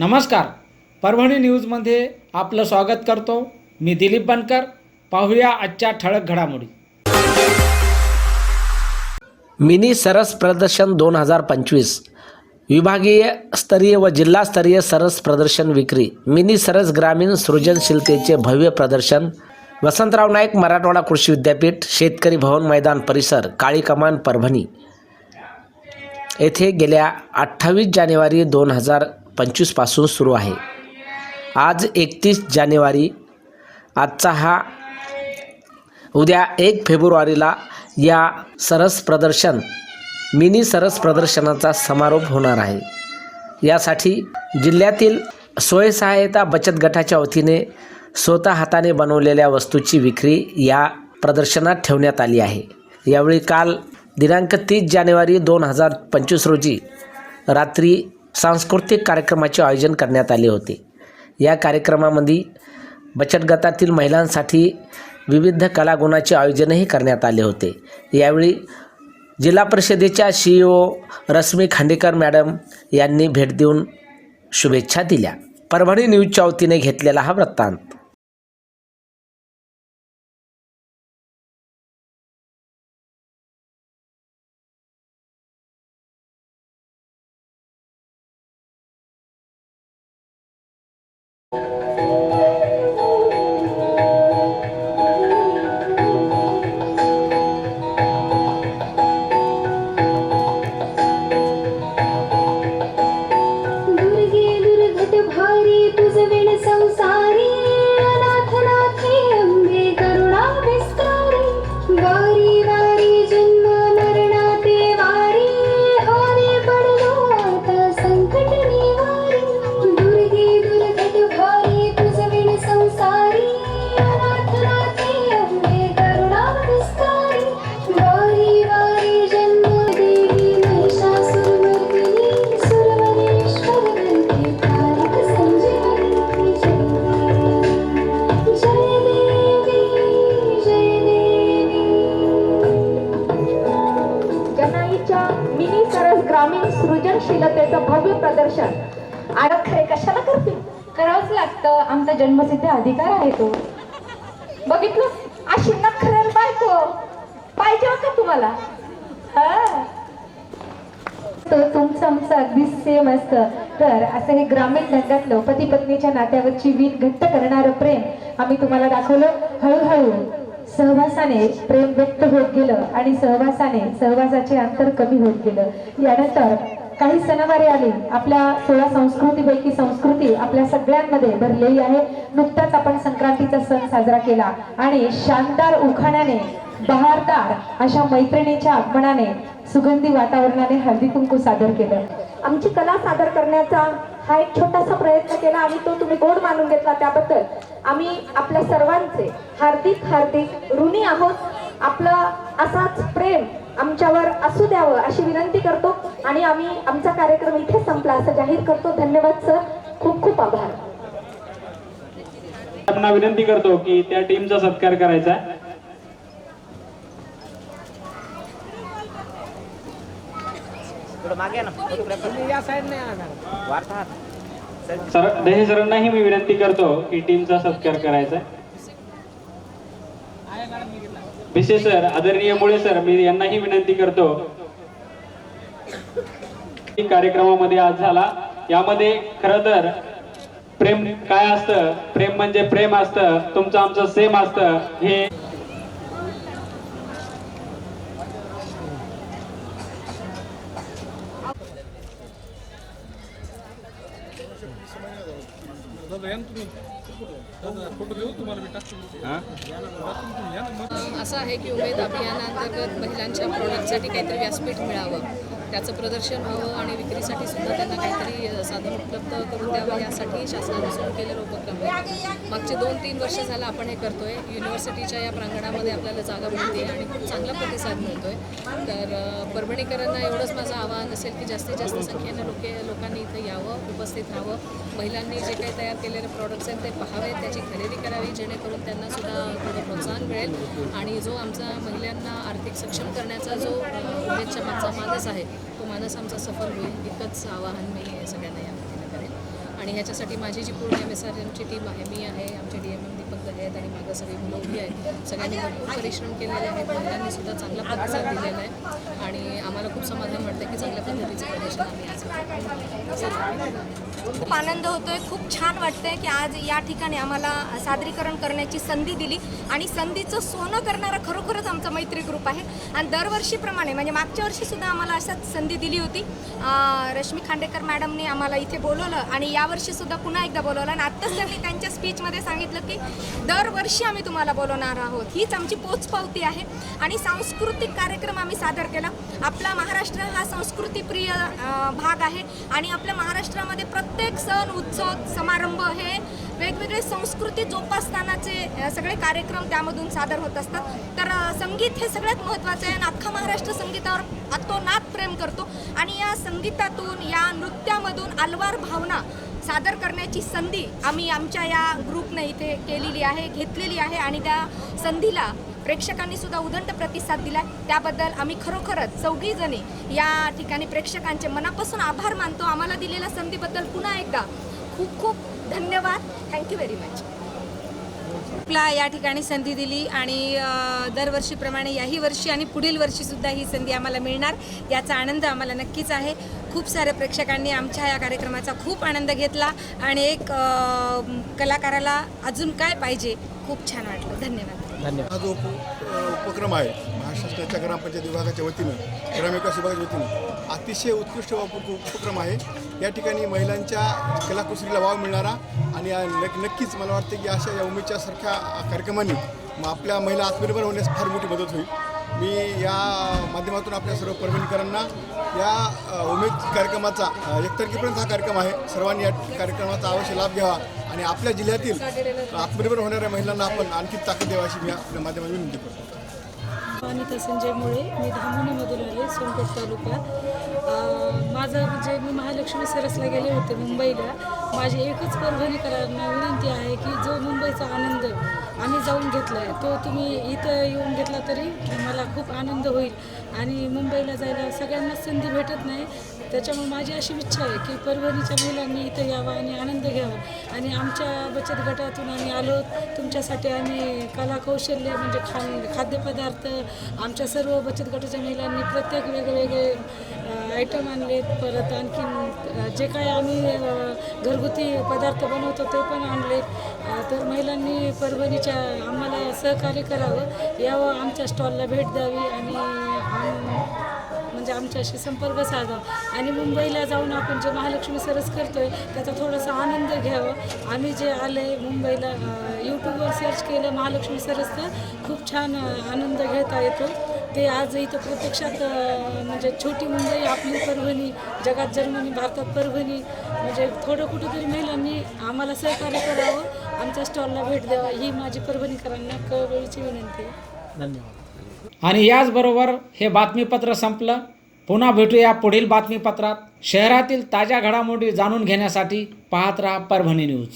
नमस्कार. परभणी न्यूजमध्ये आपलं स्वागत करतो. मी दिलीप बनकर. पाहूया आजच्या ठळक घडामोडी. मिनी सरस प्रदर्शन दोन हजार पंचवीस. विभागीय स्तरीय व जिल्हास्तरीय सरस प्रदर्शन विक्री. मिनी सरस ग्रामीण सृजनशीलतेचे भव्य प्रदर्शन. वसंतराव नाईक मराठवाडा कृषी विद्यापीठ शेतकरी भवन मैदान परिसर काळी कमान परभणी. येथे गेल्या अठ्ठावीस जानेवारी दोन हजार पंचवीसपासून सुरू आहे. आज एकतीस जानेवारी आजचा हा उद्या एक फेब्रुवारीला या सरस प्रदर्शन मिनी सरस प्रदर्शनाचा समारोप होणार आहे. यासाठी जिल्ह्यातील स्वयंसहायता बचत गटाच्या वतीने स्वतः हाताने बनवलेल्या वस्तूची विक्री या प्रदर्शनात ठेवण्यात आली आहे. यावेळी काल दिनांक तीस जानेवारी दोन हजार पंचवीस रोजी रात्री सांस्कृतिक कार्यक्रमाचे आयोजन करण्यात आले होते. या कार्यक्रमामध्ये बचत गटातील महिलांसाठी विविध कलागुणाचे आयोजनही करण्यात आले होते. यावेळी जिल्हा परिषदेच्या C O Rashmi Khandekar madam यांनी भेट देऊन शुभेच्छा दिल्या. परभणी न्यूजच्या वतीने घेतलेला हा वृत्तांत. tus venas são प्रदर्शन. अडक कशाला करते करावंच लागतं. आमचा जन्मसिद्ध अधिकार आहे तो. बघितलं? अशी नखरेल बायको. पाहिजे का तुम्हाला. हा. तुमचं आमचं अगदी सेम असतं. तर असं हे ग्रामीण रंगातलं पती पत्नीच्या नात्यावरची वीण घट्ट करणारं प्रेम आम्ही तुम्हाला दाखवलं. हळूहळू सहवासाने प्रेम व्यक्त होत गेलं आणि सहवासाने सहवासाचे अंतर कमी होत गेलं. यानंतर काही सणवारी आले आपल्या सोळा संस्कृतीपैकी संस्कृती आपल्या सगळ्यांमध्ये भरलेली आहे. नुकताच आपण संक्रांतीचा सण साजरा केला आणि शानदार उखाण्याने बहारदार अशा मैत्रिणीच्या आगमनाने सुगंधी वातावरणाने हळदी कुंकू सादर केलं. आमची कला सादर करण्याचा हा एक छोटासा प्रयत्न केला आणि तो तुम्ही गोड मानून घेतला त्याबद्दल. आम्ही आपल्या सर्वांचे हार्दिक हार्दिक ऋणी आहोत. आपलं असाच प्रेम आमच्यावर असू द्यावं अशी विनंती करतो आणि आम्ही आमचा कार्यक्रम इथे संपला असं जाहीर करतो. धन्यवाद सर. खूप खूप आभार. त्यांना विनंती करतो की त्या टीमचा सत्कार करायचा आहे. सर दहे सरांनाही मी विनंती करतो की टीमचा सत्कार करायचा आहे. भिसे सर आदरणीय मुळे सर मी यांनाही विनंती करतो. कार्यक्रमामध्ये आज झाला. यामध्ये खर तर प्रेम काय असतं? प्रेम म्हणजे प्रेम असतं. तुमचं आमचं सेम असतं. हे असं आहे की उमेद अभियानांतर्गत महिलांच्या प्रॉडक्टसाठी काहीतरी व्यासपीठ मिळावं. त्याचं प्रदर्शन व्हावं आणि विक्रीसाठी सुद्धा त्यांना काहीतरी अ, साधन उपलब्ध करून द्यावं यासाठी शासनाने सुरू केलेला उपक्रम आहे मागचे दोन तीन वर्ष झालं आपण हे करतोय. युनिव्हर्सिटीच्या या प्रांगणामध्ये आपल्याला जागा मिळते आणि खूप चांगला प्रतिसाद मिळतोय. तर परभणीकरांना एवढंच माझं आवाहन असेल की जास्तीत जास्त संख्येने लोके लोकांनी इथं यावं उपस्थित राहावं. महिलांनी जे काही तयार केलेले प्रॉडक्ट्स आहेत ते पहावे त्याची खरेदी करावी जेणेकरून त्यांना सुद्धा थोडं प्रोत्साहन मिळेल. आणि जो आमचा महिलांना आर्थिक सक्षम करण्याचा जो अ, उमेदच्या मागचा मानस आहे तो मानस आमचा सफल होईल. इतकंच आवाहन मी सगळ्यांना आणि ह्याच्यासाठी माझी जी पूर्ण एम एस आर एमची टीम आहे मी आहे आमचे डी एम एम दीपक दहे आहेत आणि माझं सगळी मुलं उभी आहेत. सगळ्यांनी भरपूर परिश्रम केलेले आहेत. महिलांनी सुद्धा चांगला प्रतिसाद दिलेला आहे. आणि आम्हाला खूप समाधान वाटतं की चांगल्या पद्धतीचं प्रदर्शन आम्ही आज खूप आनंद होतोय खूप छान वाटतंय की आज या ठिकाणी आम्हाला सादरीकरण करण्याची संधी दिली. आणि संधीचं सोनं करणारा खरोखरच आमचा मैत्री ग्रुप आहे. आणि दरवर्षीप्रमाणे म्हणजे मागच्या वर्षी सुद्धा आम्हाला अशाच संधी दिली होती. रश्मी खांडेकर मॅडमने आम्हाला इथे बोलवलं आणि यावर्षी सुद्धा पुन्हा एकदा बोलवलं. आणि आत्ताच त्यांनी त्यांच्या स्पीचमध्ये सांगितलं की दरवर्षी आम्ही तुम्हाला बोलवणार आहोत. हीच आमची पोचपावती आहे. आणि सांस्कृतिक कार्यक्रम आम्ही सादर केला. आपला महाराष्ट्र हा संस्कृतीप्रिय भाग आहे. आणि आपल्या महाराष्ट्रामध्ये प्रत्येक प्रत्येक सण उत्सव समारंभ हे वेगवेगळे संस्कृती जोपासतानाचे सगळे कार्यक्रम त्यामधून सादर होत असतात. तर संगीत हे सगळ्यात महत्त्वाचं आहे आणि अख्खा महाराष्ट्र संगीतावर अतोनात प्रेम करतो आणि या संगीतातून या नृत्यामधून अलवार भावना सादर करण्याची संधी आम्ही आमच्या या ग्रुपने इथे केलेली आहे घेतलेली आहे आणि त्या संधीला प्रेक्षकांनी सुद्धा उदंड प्रतिसाद दिला त्याबद्दल आम्ही खरोखरच चौघीजणी या ठिकाणी प्रेक्षकांचे मनापासून आभार मानतो. आम्हाला दिलेल्या संधीबद्दल पुन्हा एकदा खूप खूप धन्यवाद. थँक्यू व्हेरी मच आपला या ठिकाणी संधी दिली आणि दरवर्षीप्रमाणे याही वर्षी आणि पुढील वर्षीसुद्धा ही संधी आम्हाला मिळणार. याचा आनंद आम्हाला नक्कीच आहे. खूप साऱ्या प्रेक्षकांनी आमच्या या कार्यक्रमाचा खूप आनंद घेतला आणि एक कलाकाराला अजून काय पाहिजे? खूप छान वाटलं. धन्यवाद. धन्यवाद. हा जो उप उपक्रम आहे महाराष्ट्राच्या ग्रामपंचायत विभागाच्या वतीनं ग्रामविकास विभागाच्या वतीनं अतिशय उत्कृष्ट उपक्रम आहे. या ठिकाणी महिलांच्या कलाकुसरीला वाव मिळणारा आणि नक्कीच मला वाटतं की अशा या उमेदच्या सारख्या कार्यक्रमांनी मग आपल्या महिला आत्मनिर्भर होण्यास फार मोठी मदत होईल. मी या माध्यमातून आपल्या सर्व परभणीकरांना या उमेद कार्यक्रमाचा अ, हा कार्यक्रम आहे. सर्वांनी या कार्यक्रमाचा अवश्य लाभ घ्यावा आणि आपल्या जिल्ह्यातील आत्मनिर्भर होणाऱ्या महिलांना आपण आणखी ताकद द्यावा अशी मी आपल्या माध्यमातून विनंती करतो. अनिता संजय म्हणजे मुळे मी धामणीमधून आले सोनपेठ तालुक्यात. माझं म्हणजे मी महालक्ष्मी सरसला गेले होते मुंबईला. माझी एकच परभणीकरांना विनंती आहे की जो मुंबईचा आनंद आम्ही जाऊन घेतला आहे तो तुम्ही इथं येऊन घेतला तरी मला खूप आनंद होईल. आणि मुंबईला जायला सगळ्यांनाच संधी भेटत नाही. त्याच्यामुळे माझी अशी इच्छा आहे की परभणीच्या महिलांनी इथं यावं आणि आनंद घ्यावा. आणि आमच्या बचत गटातून आम्ही आलो. तुमच्यासाठी आम्ही कलाकौशल्य म्हणजे खा खाद्यपदार्थ आमच्या सर्व बचत गटाच्या महिलांनी प्रत्येक वेगवेगळे आयटम आणलेत परत आणखीन जे काय आम्ही घरगुती पदार्थ बनवतो ते पण आणलेत तर महिलांनी परभणीच्या आम्हाला सहकार्य करावं यावं आमच्या स्टॉलला भेट द्यावी आणि म्हणजे आमच्याशी संपर्क साधावा आणि मुंबईला जाऊन आपण जे महालक्ष्मी सरस करतो आहे त्याचा थोडासा आनंद घ्यावा. आम्ही जे आले मुंबईला यूट्यूबवर सर्च केलं महालक्ष्मी सरसचा खूप छान आनंद घेता येतो. ते आज इथं प्रत्यक्षात म्हणजे छोटी मुंबई आपली परभणी जगात जर्मनी भारतात परभणी म्हणजे थोडं कुठंतरी महिलांनी आम्हाला सहकार्य करावं आमच्या स्टॉलला भेट द्यावा ही माझी परभणीकरांना कळवळीची विनंती आहे. धन्यवाद. आणि याचबरोबर हे बातमीपत्र संपलं. पुन्हा भेटूया पुढील बातमीपत्रात. शहरातील ताज्या घडामोडी जाणून घेण्यासाठी पाहत राहा परभणी न्यूज.